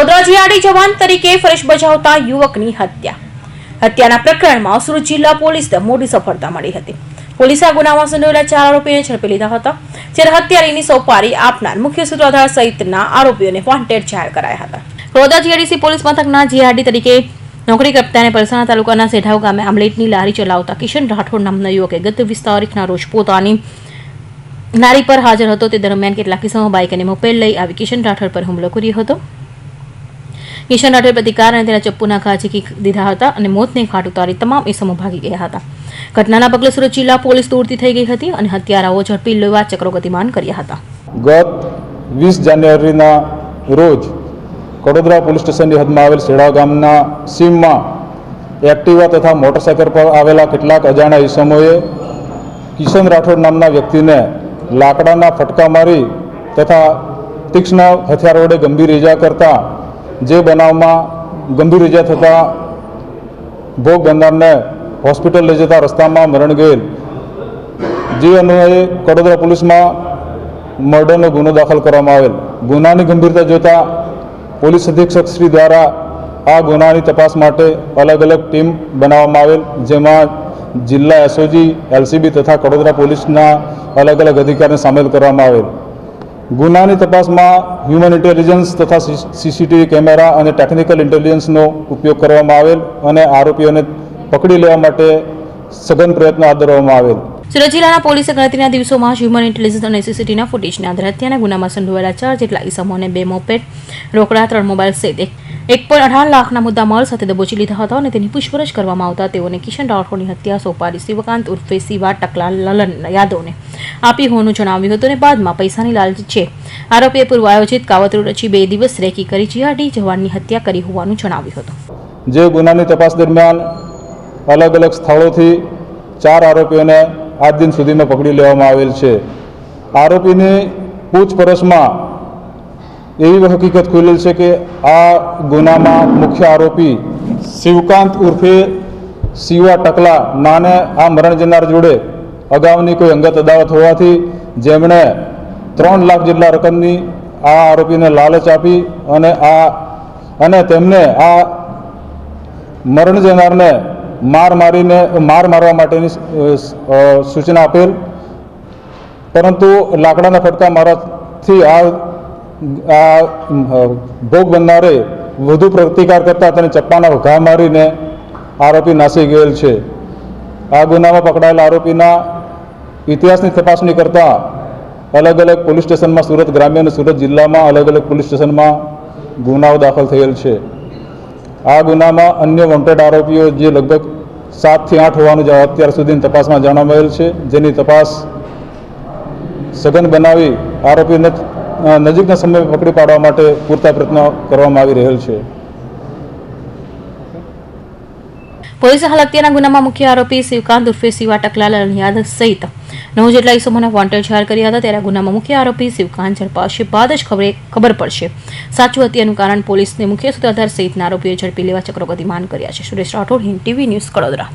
વડોદરા જવાન તરીકે ફરજ બજાવતા યુવકની હત્યા. હત્યાના પ્રકરણમાં સુરત જિલ્લા પોલીસને મોટી સફળતા મળી હતી. પોલીસે આ ગુનામાં સંડોવાયેલા ચાર આરોપીને ઝડપી લીધા હતા, જ્યારે હત્યારીની સોપારી આપનાર મુખ્ય સૂત્રધાર સહિતના આરોપીઓને વોન્ટેડ જાહેર કરાયા હતા. વડોદરા જીઆરડીસી પોલીસ મથકના જીઆરડી તરીકે નોકરી કરતા અને પરસાણા તાલુકાના સેઢાવ ગામે આમલેટની લારી ચલાવતા કિશન રાઠોડ નામના યુવકે ગત વીસ તારીખના રોજ પોતાની લારી પર હાજર હતો. તે દરમિયાન કેટલાક કિસ્સામાં બાઇક અને મોપેડ લઈ આવી કિશન રાઠોડ પર હુમલો કર્યો હતો. કિશન રાઠોડ પ્રતિકાર અને તેના ચપ્પુના ઘા ઝીકી દીધા હતા અને મોતને ઘાટ ઉતારી તમામ ઇસમો ભાગી ગયા હતા. ઘટનાના પગલે સુરત જિલ્લા પોલીસ દોડતી થઈ ગઈ હતી અને હત્યારાઓ ઝડપી લેવા ચક્રો ગતિમાન કર્યા હતા. ગત વીસ જાન્યુઆરીના રોજ કડોદરા પોલીસ સ્ટેશનની હદમાં આવેલ સેડા ગામના સીમમાં એક્ટિવા તથા મોટરસાયકલ પર આવેલા કેટલાક અજાણ્યા ઈસમોએ કિશન રાઠોડ નામના વ્યક્તિને લાકડાના ફટકા મારી તથા તીક્ષ્ણ હથિયાર વડે ગંભીર ઈજા કરતા જે બનાવમાં ગંભીર ઈજા થતાં ભોગ બનનારને હોસ્પિટલ લઈ જતા રસ્તામાં મરણ ગયેલ. જે અન્વયે કડોદરા પોલીસમાં મર્ડરનો ગુનો દાખલ કરવામાં આવેલ. ગુનાની ગંભીરતા જોતા પોલીસ અધિક્ષક શ્રી દ્વારા આ ગુનાની તપાસ માટે અલગ અલગ ટીમ બનાવવામાં આવેલ, જેમાં જિલ્લા એસઓજી, એલસીબી તથા કડોદરા પોલીસના અલગ અલગ અધિકારીને સામેલ કરવામાં આવેલ. ગુનાની તપાસમાં હ્યુમન ઇન્ટેલિજન્સ તથા સીસીટીવી કેમેરા અને ટેકનિકલ ઇન્ટેલિજન્સનો ઉપયોગ કરવામાં આવેલ અને આરોપીઓને પકડી લેવા માટે સઘન પ્રયત્નો હાથ ધરવામાં આવેલ. સુરત જિલ્લાના પોલીસે ગણતરીના દિવસોમાં હ્યુમન ઇન્ટેલિજન્સ અને સીસીટીવીના ફૂટેજના આધારે હત્યાના ગુનામાં સંડોવાયેલા ચાર જેટલા ઇસમોને બે મોપેટ રોકડા, ત્રણ મોબાઈલ સહિત એક એક પોઈન્ટ અઢાર લાખના મુદ્દા માલ સાથે દબોચી લીધા હતા અને તેની પૂછપરછ કરવામાં આવતા તેઓને કિશન રાઠોડની હત્યા સોપારી શિવકાંત ઉર્ફે શિવા ટકલા લલન યાદવને આપી હોવાનું જણાવ્યું હતું અને બાદમાં પૈસાની લાલચ છે. આરોપીએ પૂર્વ આયોજિત કાવતરું રચી બે દિવસ રેકી કરી જીઆરડી જવાનની હત્યા કરી હોવાનું જણાવ્યું હતું. જે ગુનાની તપાસ દરમિયાન અલગ અલગ સ્થળોથી ચાર આરોપીઓને આજ દિન સુધીમાં પકડી લેવામાં આવેલ છે. આરોપીની પૂછપરછમાં એવી હકીકત ખુલેલ છે કે આ ગુનામાં મુખ્ય આરોપી શિવકાંત ઉર્ફે શિવા ટકલા નાને આ મરણ જનાર જોડે અગાઉની કોઈ અંગત અદાવત હોવાથી જેમણે ત્રણ લાખ જેટલા રકમની આ આરોપીને લાલચ આપી અને આ અને તેમને આ મરણ જનારને માર મારીને, માર મારવા માટેની સૂચના આપેલ. પરંતુ લાકડાના ફટકા મારવાથી આ આ ભોગ બનનારે વધુ પ્રતિકાર કરતા તેને ચપ્પાના ઘા મારીને આરોપી નાસી ગયેલ છે. આ ગુનામાં પકડાયેલા આરોપીના ઇતિહાસની તપાસણી કરતા અલગ અલગ પોલીસ સ્ટેશનમાં સુરત ગ્રામ્ય અને સુરત જિલ્લામાં અલગ અલગ પોલીસ સ્ટેશનમાં ગુનાઓ દાખલ થયેલ છે. આ ગુનામાં અન્ય વોન્ટેડ આરોપીઓ જે લગભગ સાતથી આઠ હોવાનું અત્યાર સુધીની તપાસમાં જણાવેલ છે. જેની તપાસ સઘન બનાવી આરોપીને નજીકના સમયે પકડી પાડવા માટે પૂરતા પ્રયત્નો કરવામાં આવી રહેલ છે. પોલીસે હાલ હત્યાના ગુનામાં મુખ્ય આરોપી શિવકાંત ઉર્ફે શિવા ટકલાલ યાદવ સહિત નવ જેટલા ઇસમોને વોન્ટેડ જાહેર કર્યા હતા. ત્યારે ગુનામાં મુખ્ય આરોપી શિવકાંત ઝડપાશે બાદ જ ખબરે ખબર પડશે. સાચું હત્યાનું કારણ પોલીસને મુખ્ય સૂત્રધાર સહિતના આરોપીઓ ઝડપી લેવા ચક્રો ગતિમાન કર્યા છે. Suresh Rathod, Hind TV news, Kadodara.